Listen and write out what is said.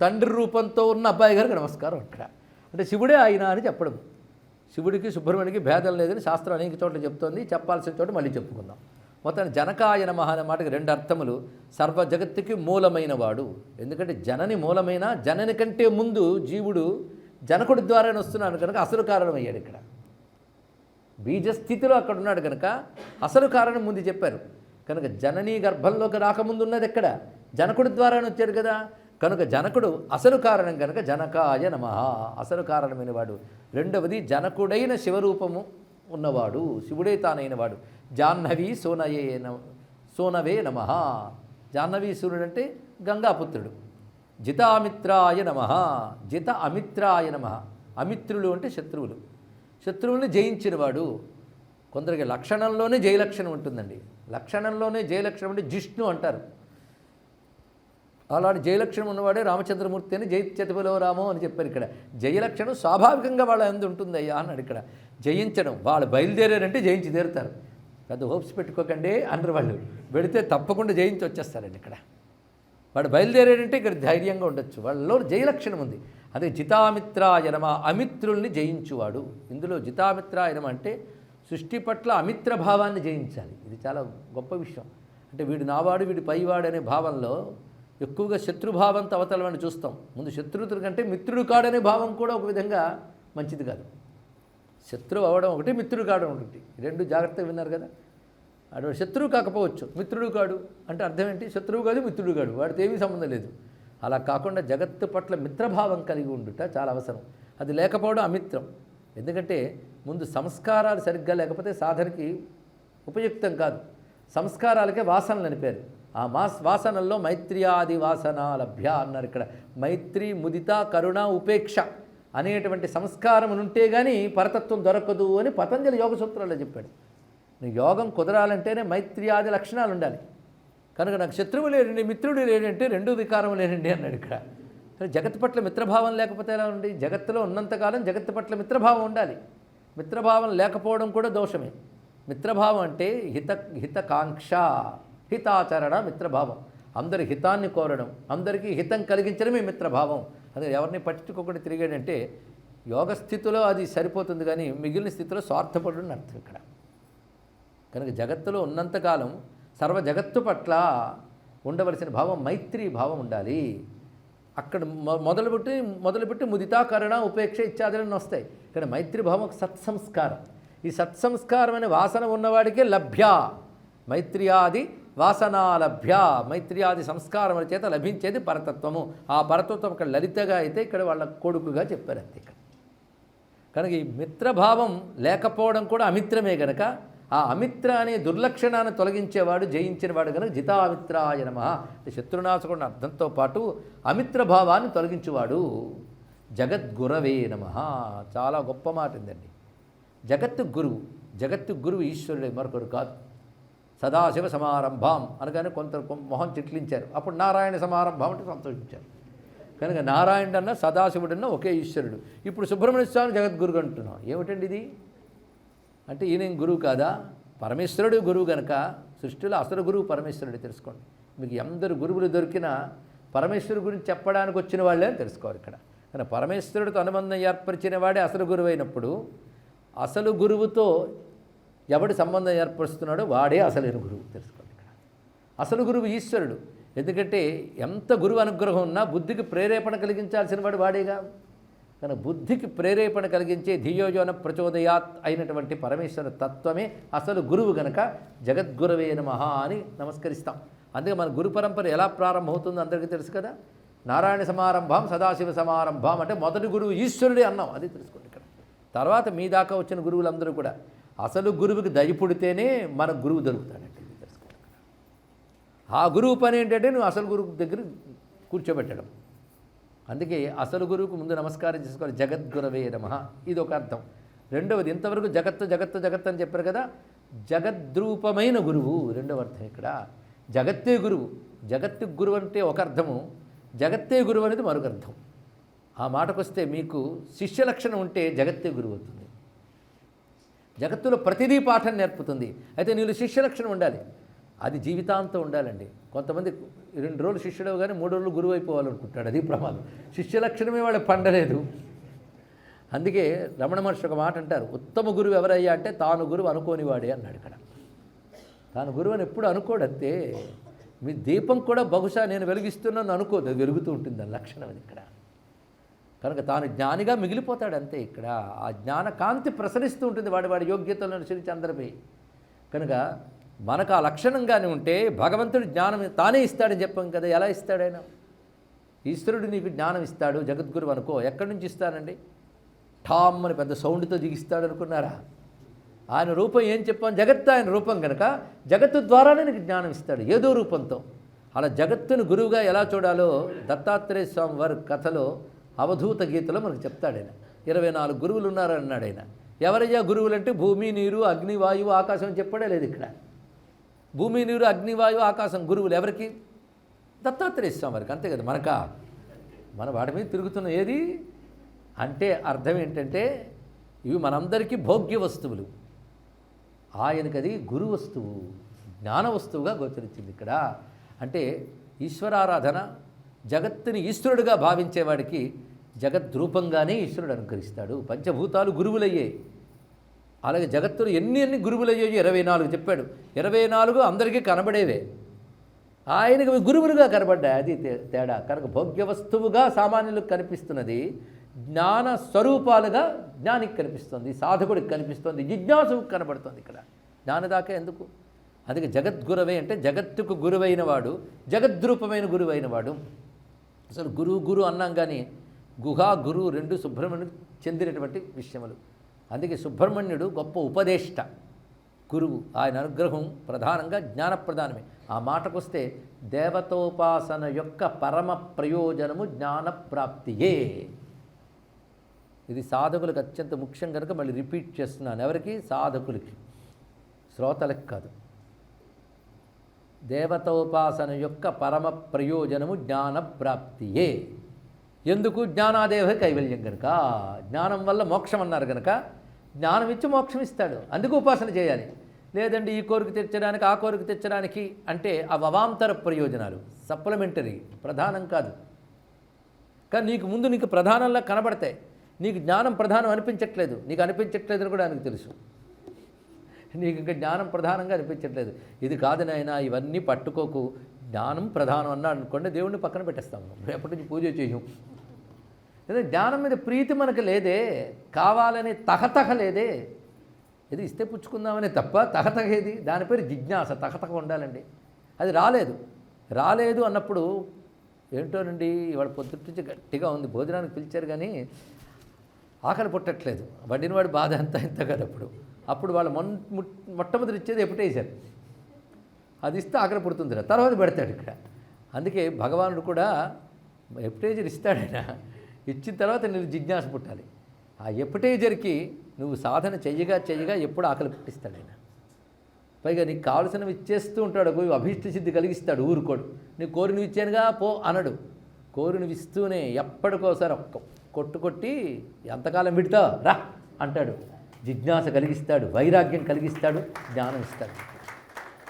తండ్రి రూపంతో ఉన్న అబ్బాయి గారికి నమస్కారం అక్కడ అంటే శివుడే ఆయన అని చెప్పడం. శివుడికి సుబ్రహ్మణ్యకి భేదం లేదని శాస్త్రం అనేక చోట్ల చెప్తోంది. చెప్పాల్సిన చోట మళ్ళీ చెప్పుకుందాం. మొత్తం జనకాయ నమః అనే మాటకి రెండు అర్థములు. సర్వ జగత్తుకి మూలమైన వాడు. ఎందుకంటే జనని మూలమైన జనని కంటే ముందు జీవుడు జనకుడి ద్వారానే వస్తున్నాడు కనుక అసలు కారణమయ్యాడు ఇక్కడ. బీజస్థితిలో అక్కడ ఉన్నాడు కనుక అసలు కారణం ముందు చెప్పారు. కనుక జననీ గర్భంలోకి రాకముందు ఉన్నది ఎక్కడ? జనకుడి ద్వారానే వచ్చాడు కదా. కనుక జనకుడు అసలు కారణం కనుక జనకాయ నమ. అసలు కారణమైన వాడు రెండవది జనకుడైన శివరూపము ఉన్నవాడు. శివుడే తానైన వాడు జాహ్నవి సోనయే సోనవే నమ. జాహ్నవీ సూర్యుడు అంటే గంగాపుత్రుడు. జితామిత్రాయ నమ. జిత అమిత్రాయ నమ. అమిత్రులు అంటే శత్రువులు. శత్రువుల్ని జయించినవాడు. కొందరికి లక్షణంలోనే జయలక్షణం ఉంటుందండి. లక్షణంలోనే జయలక్షణం అంటే జిష్ణు అంటారు. అలాంటి జయలక్షణం ఉన్నవాడే రామచంద్రమూర్తి అని జయత్యతిలో రామో అని చెప్పారు ఇక్కడ. జయలక్షణం స్వాభావికంగా వాళ్ళ ఎందు ఉంటుంది అయ్యా అన్నాడు ఇక్కడ. జయించడం వాళ్ళు బయలుదేరారంటే జయించి తీరుతారు. పెద్ద హోప్స్ పెట్టుకోకండి అన్నారు వాళ్ళు. పెడితే తప్పకుండా జయించి వచ్చేస్తారండి ఇక్కడ. వాడు బయలుదేరాడంటే ఇక్కడ ధైర్యంగా ఉండొచ్చు. వాళ్ళలో జయలక్షణం ఉంది. అదే జితామిత్రాయనమ అమిత్రుల్ని జయించువాడు. ఇందులో జితామిత్రాయనమ అంటే సృష్టి పట్ల అమిత్ర భావాన్ని జయించాలి. ఇది చాలా గొప్ప విషయం. అంటే వీడు నావాడు వీడి పైవాడు అనే భావంలో ఎక్కువగా శత్రుభావంతో అవతలమని చూస్తాం. ముందు శత్రువుల కంటే మిత్రుడు కాడనే భావం కూడా ఒక విధంగా మంచిది కాదు. శత్రువు అవ్వడం ఒకటి మిత్రుడు కావడం ఒకటి. రెండు జాగ్రత్తగా విన్నారు కదా? అటు శత్రువు కాకపోవచ్చు మిత్రుడు కాడు అంటే అర్థం ఏంటి? శత్రువు కాదు మిత్రుడు కాడు. వాడితో ఏమీ సంబంధం లేదు. అలా కాకుండా జగత్తు పట్ల మిత్రభావం కలిగి ఉండుట చాలా అవసరం. అది లేకపోవడం అమిత్రం. ఎందుకంటే ముందు సంస్కారాలు సరిగ్గా లేకపోతే సాధనకి ఉపయుక్తం కాదు. సంస్కారాలకే వాసనలు అనిపారు ఆ మాస్ వాసనల్లో మైత్రియాది వాసన లభ్య అన్నారు ఇక్కడ. మైత్రి ముదిత కరుణ ఉపేక్ష అనేటువంటి సంస్కారం ఉంటే కానీ పరతత్వం దొరకదు అని పతంజలి యోగ సూత్రాల్లో చెప్పాడు. నీ యోగం కుదరాలంటేనే మైత్రియాది లక్షణాలు ఉండాలి కనుక నాకు శత్రువు లేడండి మిత్రుడు లేడంటే రెండు వికారం లేడండి అన్నాడు ఇక్కడ. జగత్ పట్ల మిత్రభావం లేకపోతే ఎలా ఉండి? జగత్తులో ఉన్నంతకాలం జగత్తు పట్ల మిత్రభావం ఉండాలి. మిత్రభావం లేకపోవడం కూడా దోషమే. మిత్రభావం అంటే హిత హితకాంక్ష. హితాచరణ మిత్రభావం. అందరి హితాన్ని కోరడం అందరికీ హితం కలిగించడమే మిత్రభావం. అది ఎవరిని పట్టించుకోకుండా తిరిగాడంటే యోగ స్థితిలో అది సరిపోతుంది కానీ మిగిలిన స్థితిలో స్వార్థపడు అర్థం ఇక్కడ. కనుక జగత్తులో ఉన్నంతకాలం సర్వ జగత్తు పట్ల ఉండవలసిన భావం మైత్రి భావం ఉండాలి. అక్కడ మొదలుపెట్టి మొదలుపెట్టి ముదితాకరణ ఉపేక్ష ఇత్యాదులను వస్తాయి. ఇక్కడ మైత్రి భావం ఒక సత్సంస్కారం. ఈ సత్సంస్కారం అనే వాసన ఉన్నవాడికే లభ్య. మైత్రియాది వాసనాలభ్య మైత్రియాది సంస్కారముల చేత లభించేది పరతత్వము. ఆ పరతత్వం ఇక్కడ లలితగా అయితే ఇక్కడ వాళ్ళ కొడుకుగా చెప్పారు అంతే ఇక్కడ. కనుక ఈ మిత్రభావం లేకపోవడం కూడా అమిత్రమే గనక ఆ అమిత్ర అనే దుర్లక్షణాన్ని తొలగించేవాడు జయించినవాడు కనుక జితామిత్రాయ నమ. శత్రునాశకుడు అర్థంతో పాటు అమిత్రభావాన్ని తొలగించేవాడు జగద్గురవే నమ. చాలా గొప్ప మాట ఉందండి జగత్తు గురువు జగత్తు గురువు ఈశ్వరుడే మరొకరు కాదు. సదాశివ సమారంభం అనగానే కొంత మొహం చిట్లించారు. అప్పుడు నారాయణ సమారంభం అంటే సంతోషించారు. కనుక నారాయణుడు అన్న సదాశివుడన్న ఒకే ఈశ్వరుడు. ఇప్పుడు సుబ్రహ్మణ్య స్వామి జగద్గురు అంటున్నాం. ఏమిటండి ఇది? అంటే ఈయన గురువు కాదా? పరమేశ్వరుడు గురువు గనక సృష్టిలో అసలు గురువు పరమేశ్వరుడు తెలుసుకోండి. మీకు ఎందరు గురువులు దొరికినా పరమేశ్వరుడు గురించి చెప్పడానికి వచ్చిన వాళ్ళే అని తెలుసుకోవాలి ఇక్కడ. కానీ పరమేశ్వరుడితో అనుబంధం ఏర్పరిచిన వాడే అసలు గురువు అయినప్పుడు అసలు గురువుతో ఎవడి సంబంధం ఏర్పరుస్తున్నాడో వాడే అసలైన గురువు తెలుసుకోండి ఇక్కడ. అసలు గురువు ఈశ్వరుడు. ఎందుకంటే ఎంత గురువు అనుగ్రహం ఉన్నా బుద్ధికి ప్రేరేపణ కలిగించాల్సిన వాడు వాడేగా. కానీ బుద్ధికి ప్రేరేపణ కలిగించే ధియోజోన ప్రచోదయాత్ అయినటువంటి పరమేశ్వర తత్వమే అసలు గురువు గనక జగద్గురవే మహా అని నమస్కరిస్తాం. అందుకే మన గురు పరంపర ఎలా ప్రారంభమవుతుందో అందరికీ తెలుసు కదా? నారాయణ సమారంభం సదాశివ సమారంభం అంటే మొదటి గురువు ఈశ్వరుడే అన్నాం. అది తెలుసుకోండి ఇక్కడ. తర్వాత మీ దాకా వచ్చిన గురువులందరూ కూడా అసలు గురువుకి దయ పుడితేనే మన గురువు దొరుకుతాడంటే ఆ గురువు పని ఏంటంటే నువ్వు అసలు గురువు దగ్గర కూర్చోబెట్టడం. అందుకే అసలు గురువుకు ముందు నమస్కారం చేసుకోవాలి. జగద్గురవే నమ. ఇది ఒక అర్థం. రెండవది ఇంతవరకు జగత్తు జగత్తు జగత్తు అని చెప్పారు కదా జగద్రూపమైన గురువు. రెండవ అర్థం ఇక్కడ. జగత్తే గురువు. జగత్తు గురువు అంటే ఒక అర్థము. జగత్తే గురువు అనేది మరొక అర్థం. ఆ మాటకు వస్తే మీకు శిష్య లక్షణం ఉంటే జగత్తే గురువు అవుతుంది. జగత్తులో ప్రతిదీ పాఠం నేర్పుతుంది. అయితే నీళ్ళు శిష్య లక్షణం ఉండాలి. అది జీవితాంతం ఉండాలండి. కొంతమంది రెండు రోజులు శిష్యుడు కానీ మూడు రోజులు గురువు అయిపోవాలనుకుంటాడు. అది ప్రమాదం. శిష్య లక్షణమే వాడు పండలేదు. అందుకే రమణ మహర్షి ఒక మాట అంటారు. ఉత్తమ గురువు ఎవరయ్యా? అంటే తాను గురువు అనుకోనివాడే అన్నాడు ఇక్కడ. తాను గురువు అని ఎప్పుడు అనుకోడంతే మీ దీపం కూడా బహుశా నేను వెలిగిస్తున్నాను అనుకోదు. వెలుగుతూ ఉంటుంది దాని లక్షణం అది ఇక్కడ. కనుక తాను జ్ఞానిగా మిగిలిపోతాడు అంతే ఇక్కడ. ఆ జ్ఞాన కాంతి ప్రసరిస్తూ ఉంటుంది వాడి వాడి యోగ్యతలను అనుసరించి అందరిపై. కనుక మనకు ఆ లక్షణంగానే ఉంటే భగవంతుడు జ్ఞానం తానే ఇస్తాడని చెప్పాం కదా ఎలా ఇస్తాడైనా ఈశ్వరుడు నీకు జ్ఞానం ఇస్తాడు జగద్గురు అనుకో ఎక్కడి నుంచి ఇస్తానండి ఠామ్ అని పెద్ద సౌండ్తో దిగిస్తాడు అనుకున్నారా? ఆయన రూపం ఏం చెప్పాం? జగత్తు ఆయన రూపం కనుక జగత్తు ద్వారానే నీకు జ్ఞానం ఇస్తాడు ఏదో రూపంతో. అలా జగత్తును గురువుగా ఎలా చూడాలో దత్తాత్రేయ స్వామి వారి కథలో అవధూత గీతలో మనకు చెప్తాడు ఆయన ఇరవై నాలుగు గురువులు ఉన్నారన్నాడు ఆయన. ఎవరయ్యా గురువులు అంటే భూమి నీరు అగ్ని వాయువు ఆకాశం చెప్పడే లేదు ఇక్కడ. భూమి నీరు అగ్ని వాయువు ఆకాశం గురువులు ఎవరికి? దత్తాత్రేయ స్వామి వారికి. అంతే కదా మనక? మన వాడి మీద తిరుగుతున్న ఏది? అంటే అర్థం ఏంటంటే ఇవి మనందరికీ భోగ్య వస్తువులు. ఆయనకది గురు వస్తువు జ్ఞాన వస్తువుగా గోచరించింది ఇక్కడ. అంటే ఈశ్వరారాధన జగత్తుని ఈశ్వరుడుగా భావించేవాడికి జగద్రూపంగానే ఈశ్వరుడు అనుకరిస్తాడు. పంచభూతాలు గురువులయ్యే. అలాగే జగత్తులు ఎన్ని ఎన్ని గురువులయ్యాయో ఇరవై నాలుగు చెప్పాడు. ఇరవై నాలుగు అందరికీ కనబడేవే. ఆయనకు గురువులుగా కనబడ్డాయి. అది తే- తేడా. కనుక భోగ్య వస్తువుగా సామాన్యులకు కనిపిస్తున్నది. జ్ఞాన స్వరూపాలుగా జ్ఞానికి కనిపిస్తుంది. సాధకుడికి కనిపిస్తుంది. జిజ్ఞాసుకు కనబడుతుంది ఇక్కడ. జ్ఞానదాకా ఎందుకు? అందుకే జగద్గురవే అంటే జగత్తుకు గురువైన వాడు జగద్రూపమైన గురువైన వాడు అసలు గురువు గురు అన్నాం కానీ గుహా గురువు రెండు సుబ్రహ్మణ్యుడు చెందినటువంటి విషయములు. అందుకే సుబ్రహ్మణ్యుడు గొప్ప ఉపదేష్ట గురువు. ఆయన అనుగ్రహం ప్రధానంగా జ్ఞానప్రధానమే ఆ మాటకొస్తే దేవతోపాసన యొక్క పరమ ప్రయోజనము జ్ఞానప్రాప్తియే. ఇది సాధకులకు అత్యంత ముఖ్యం కనుక మళ్ళీ రిపీట్ చేస్తున్నాను. ఎవరికి? సాధకులకి. శ్రోతలకు కాదు. దేవతోపాసన యొక్క పరమ ప్రయోజనము జ్ఞానప్రాప్తియే. ఎందుకు? జ్ఞానాదేవ కైవల్యం కనుక జ్ఞానం వల్ల మోక్షం అన్నారు కనుక జ్ఞానం ఇచ్చి మోక్షం ఇస్తాడు అందుకు ఉపాసన చేయాలి. లేదండి ఈ కోరిక తెచ్చడానికి ఆ కోరిక తెచ్చడానికి అంటే ఆ అవాంతర ప్రయోజనాలు. సప్లిమెంటరీ ప్రధానం కాదు. కానీ నీకు ముందు నీకు ప్రధానంలా కనబడతాయి. నీకు జ్ఞానం ప్రధానం అనిపించట్లేదు. నీకు అనిపించట్లేదు అని కూడా ఆయనకు తెలుసు. నీకు ఇంకా జ్ఞానం ప్రధానంగా అనిపించట్లేదు. ఇది కాదు నాయన ఇవన్నీ పట్టుకోకు. జ్ఞానం ప్రధానం అన్నా అనుకోండి దేవుడిని పక్కన పెట్టేస్తాము రేపటి నుంచి పూజ చేయం? లేదా జ్ఞానం మీద ప్రీతి మనకు లేదే కావాలనే తహతహ లేదే. ఇది ఇస్తే పుచ్చుకుందామనే తప్ప తహతహ ఏది? దాని పేరు జిజ్ఞాస తహతహ ఉండాలండి. అది రాలేదు. రాలేదు అన్నప్పుడు ఏంటోనండి వాడు పొద్దుటి నుంచి గట్టిగా ఉంది భోజనానికి పిలిచారు కానీ ఆకలి పుట్టట్లేదు. వండినవాడి బాధ అంతా ఇంత కదప్పుడు అప్పుడు వాళ్ళు మొన్ మొట్టమొదటి ఇచ్చేది ఎప్పుడేసారు అది ఇస్తే ఆకలి పుడుతుంది తర్వాత పెడతాడు ఇక్కడ. అందుకే భగవానుడు కూడా ఎప్టైజర్ ఇస్తాడైనా? ఇచ్చిన తర్వాత నేను జిజ్ఞాస పుట్టాలి. ఆ ఎప్టైజర్కి నువ్వు సాధన చెయ్యగా చెయ్యగా ఎప్పుడు ఆకలి పుట్టిస్తాడైనా? పైగా నీకు కావలసినవి ఇచ్చేస్తూ ఉంటాడు పోయి అభీష్ట సిద్ధి కలిగిస్తాడు ఊరుకోడు. నీ కోరినవి ఇచ్చానుగా పో అనడు. కోరినవి ఇస్తూనే ఎప్పటికోసారి ఒక్క కొట్టు కొట్టి ఎంతకాలం పెడతావు రా అంటాడు. జిజ్ఞాస కలిగిస్తాడు వైరాగ్యం కలిగిస్తాడు జ్ఞానం ఇస్తాడు.